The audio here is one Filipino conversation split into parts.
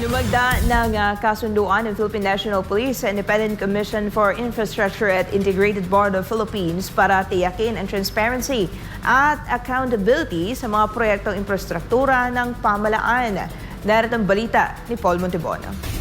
Lumagda ng ah, kasunduan ng Philippine National Police sa Independent Commission for Infrastructure at Integrated Board of Philippines para tiyakin ang transparency at accountability sa mga proyektong infrastruktura ng pamalaan. Narito ang balita ni Paul Montebono.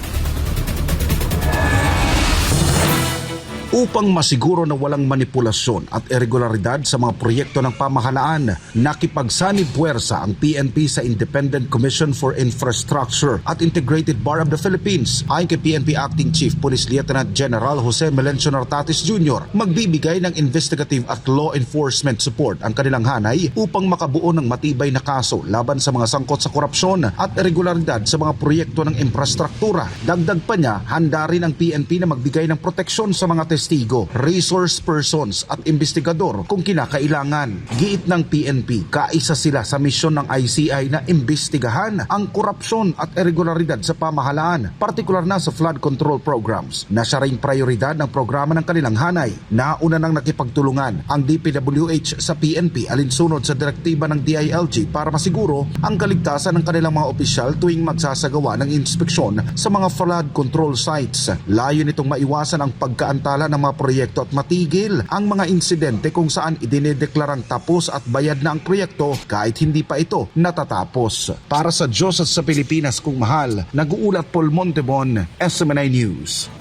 Upang masiguro na walang manipulasyon at irregularidad sa mga proyekto ng pamahalaan. Nakipagsanib puwersa ang PNP sa Independent Commission for Infrastructure at Integrated Bar of the Philippines. Ayon kay PNP Acting Chief Police Lieutenant General Jose Melencio Nartatis Jr., magbibigay ng investigative at law enforcement support ang kanilang hanay upang makabuo ng matibay na kaso laban sa mga sangkot sa korupsyon at irregularidad sa mga proyekto ng infrastruktura. Dagdag pa niya, handa rin ang PNP na magbigay ng proteksyon sa mga testigo, resource persons at investigador kung kinakailangan. Giit ng PNP, kaisa sila sa misyon ng ICI na imbestigahan ang korupsyon at irregularidad sa pamahalaan, partikular na sa flood control programs na siya ring prioridad ng programa ng kanilang hanay. Nauna nang nakipagtulungan ang DPWH sa PNP alinsunod sa direktiba ng DILG para masiguro ang kaligtasan ng kanilang mga opisyal tuwing magsasagawa ng inspeksyon sa mga flood control sites. Layo nitong maiwasan ang pagkaantala ng mga proyekto at matigil ang mga insidente kung saan idinedeklarang tapos at bayad na ang proyekto kahit hindi pa ito natatapos. Para sa Diyos at sa Pilipinas kung mahal, nag-uulat Paul Montebon, SMNI News.